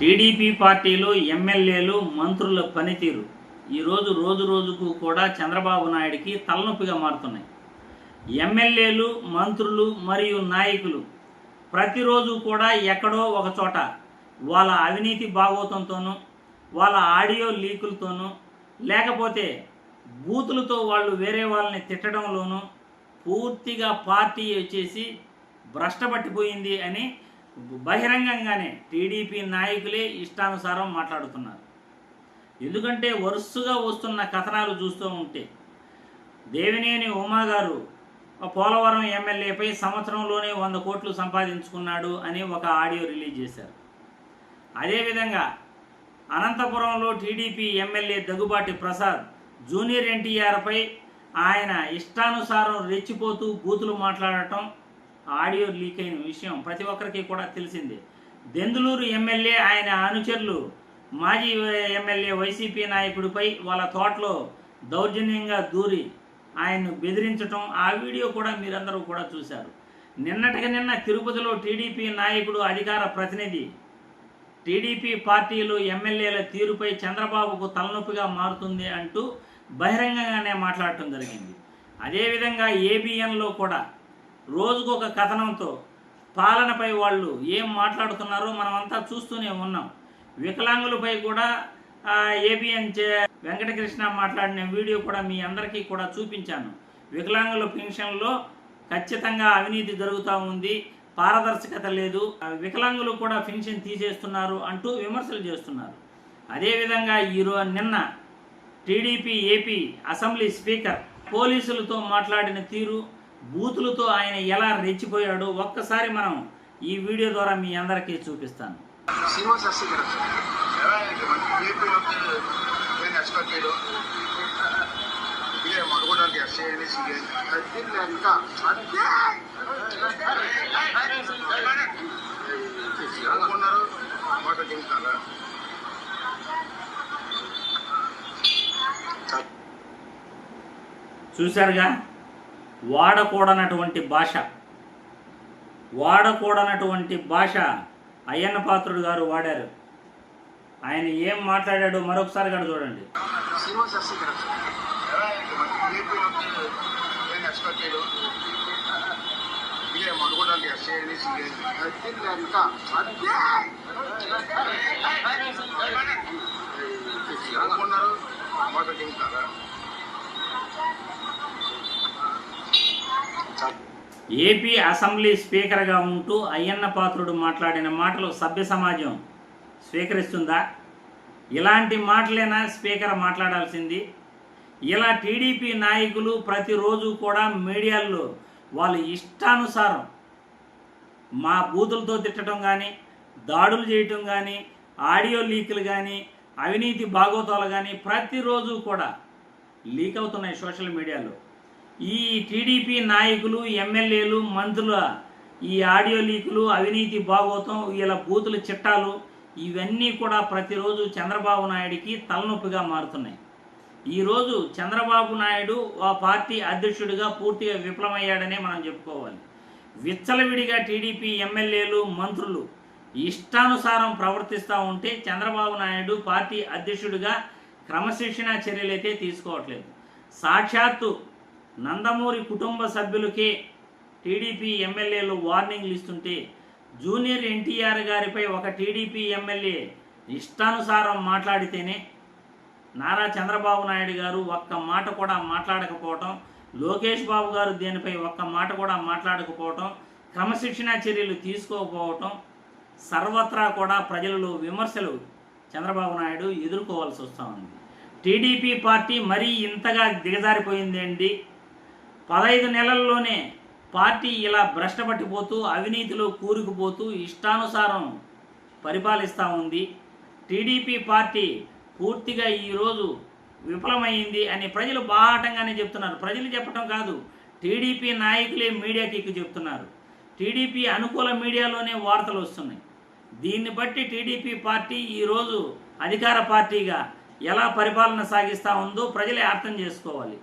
TDP పార్టీలో ఎమ్మెల్యేలు మంత్రుల పనితీరు ఈరోజు రోజు రోజుకు కూడా చంద్రబాబు నాయుడికి తలనొప్పిగా మారుతున్నాయి. ఎమ్మెల్యేలు మంత్రులు మరియు నాయకులు ప్రతిరోజు కూడా ఎక్కడో ఒక చోట వాళ్ళ అవినీతి భాగోతంతోనూ వాళ్ళ ఆడియో లీకులతోనూ లేకపోతే బూతులతో వాళ్ళు వేరే వాళ్ళని తిట్టడంలోనూ పూర్తిగా పార్టీ వచ్చేసి భ్రష్టపట్టిపోయింది అని బహిరంగంగానే టీడీపీ నాయకులే ఇష్టానుసారం మాట్లాడుతున్నారు. ఎందుకంటే వరుసగా వస్తున్న కథనాలు చూస్తూ ఉంటే దేవినేని ఉమా గారు పోలవరం ఎమ్మెల్యేపై సంవత్సరంలోనే వంద కోట్లు సంపాదించుకున్నాడు అని ఒక ఆడియో రిలీజ్ చేశారు. అదేవిధంగా అనంతపురంలో TDP MLA Daggubati Prasad junior ఎన్టీఆర్పై ఆయన ఇష్టానుసారం రెచ్చిపోతూ బూతులు మాట్లాడటం ఆడియో లీక్ అయిన విషయం ప్రతి ఒక్కరికి కూడా తెలిసిందే. దెందులూరు ఎమ్మెల్యే ఆయన అనుచరులు మాజీ ఎమ్మెల్యే వైసీపీ నాయకుడిపై వాళ్ళ తోటలో దౌర్జన్యంగా దూరి ఆయన్ను బెదిరించటం ఆ వీడియో కూడా మీరందరూ కూడా చూశారు. నిన్నటికి నిన్న తిరుపతిలో టీడీపీ నాయకుడు అధికార ప్రతినిధి టీడీపీ పార్టీలు ఎమ్మెల్యేల తీరుపై చంద్రబాబుకు తలనొప్పిగా మారుతుంది అంటూ బహిరంగంగానే మాట్లాడటం జరిగింది. అదేవిధంగా ఏబిఎన్లో కూడా రోజుకొక కథనంతో పాలనపై వాళ్ళు ఏం మాట్లాడుతున్నారో మనమంతా చూస్తూనే ఉన్నాం. వికలాంగులపై కూడా ఏబిఎన్ వెంకటకృష్ణ మాట్లాడిన వీడియో కూడా మీ అందరికీ కూడా చూపించాను. వికలాంగుల పెన్షన్లో ఖచ్చితంగా అవినీతి జరుగుతూ ఉంది. పారదర్శకత లేదు. వికలాంగులు కూడా పెన్షన్ తీసేస్తున్నారు అంటూ విమర్శలు చేస్తున్నారు. అదేవిధంగా ఈరో నిన్న టీడీపీ ఏపీ అసెంబ్లీ స్పీకర్ పోలీసులతో మాట్లాడిన తీరు బూతులతో ఆయన ఎలా రెచ్చిపోయాడో ఒక్కసారి మనం ఈ వీడియో ద్వారా మీ అందరికీ చూపిస్తాను. చూశారుగా? వాడకూడనటువంటి భాష వాడకూడనటువంటి భాష అయ్యన్న పాత్రుడు గారు వాడారు ఆయన ఏం మాట్లాడాడో మరొకసారి కూడా చూడండి శ్రీనివాస్ ఏపీ అసెంబ్లీ స్పీకర్గా ఉంటూ అయ్యన్న పాత్రుడు మాట్లాడిన మాటలు సభ్య సమాజం స్వీకరిస్తుందా? ఇలాంటి మాటలేనా స్పీకర్ మాట్లాడాల్సింది? ఇలా టీడీపీ నాయకులు ప్రతిరోజు కూడా మీడియాల్లో వాళ్ళు ఇష్టానుసారం మా బూతులతో తిట్టడం కానీ దాడులు చేయటం కానీ ఆడియో లీకులు కానీ అవినీతి భాగోతాలు కానీ ప్రతిరోజు కూడా లీక్ అవుతున్నాయి సోషల్ మీడియాలో. ఈ టీడీపీ నాయకులు ఎమ్మెల్యేలు మంత్రుల ఈ ఆడియో లీకులు అవినీతి భాగోతం వీళ్ళ బూతుల చిట్టాలు ఇవన్నీ కూడా ప్రతిరోజు చంద్రబాబు నాయుడికి తలనొప్పిగా మారుతున్నాయి. ఈరోజు చంద్రబాబు నాయుడు ఆ పార్టీ అధ్యక్షుడిగా పూర్తిగా విఫలమయ్యాడనే మనం చెప్పుకోవాలి. విచ్చలవిడిగా టీడీపీ ఎమ్మెల్యేలు మంత్రులు ఇష్టానుసారం ప్రవర్తిస్తూ ఉంటే చంద్రబాబు నాయుడు పార్టీ అధ్యక్షుడిగా క్రమశిక్షణ చర్యలైతే తీసుకోవట్లేదు. సాక్షాత్తు నందమూరి కుటుంబ సభ్యులకే టీడీపీ ఎమ్మెల్యేలు వార్నింగ్లు ఇస్తుంటే జూనియర్ ఎన్టీఆర్ గారిపై ఒక టీడీపీ ఎమ్మెల్యే ఇష్టానుసారం మాట్లాడితేనే నారా చంద్రబాబు నాయుడు గారు ఒక్క మాట కూడా మాట్లాడకపోవటం లోకేష్ బాబు గారు దీనిపై ఒక్క మాట కూడా మాట్లాడకపోవటం క్రమశిక్షణా చర్యలు తీసుకోకపోవటం సర్వత్రా కూడా ప్రజలలో విమర్శలు చంద్రబాబు నాయుడు ఎదుర్కోవాల్సి వస్తూ ఉంది టీడీపీ పార్టీ మరీ ఇంతగా దిగజారిపోయిందేంటి? పదహైదు నెలల్లోనే పార్టీ ఇలా భ్రష్టపట్టిపోతూ అవినీతిలో కూరుకుపోతూ ఇష్టానుసారం పరిపాలిస్తూ ఉంది. టీడీపీ పార్టీ పూర్తిగా ఈరోజు విఫలమైంది అని ప్రజలు బాహాటంగానే చెప్తున్నారు. ప్రజలు చెప్పటం కాదు టీడీపీ నాయకులే మీడియాకి ఎక్కి చెప్తున్నారు. టీడీపీ అనుకూల మీడియాలోనే వార్తలు వస్తున్నాయి. దీన్ని బట్టి టీడీపీ పార్టీ ఈరోజు అధికార పార్టీగా ఎలా పరిపాలన సాగిస్తూ ఉందో ప్రజలే అర్థం చేసుకోవాలి.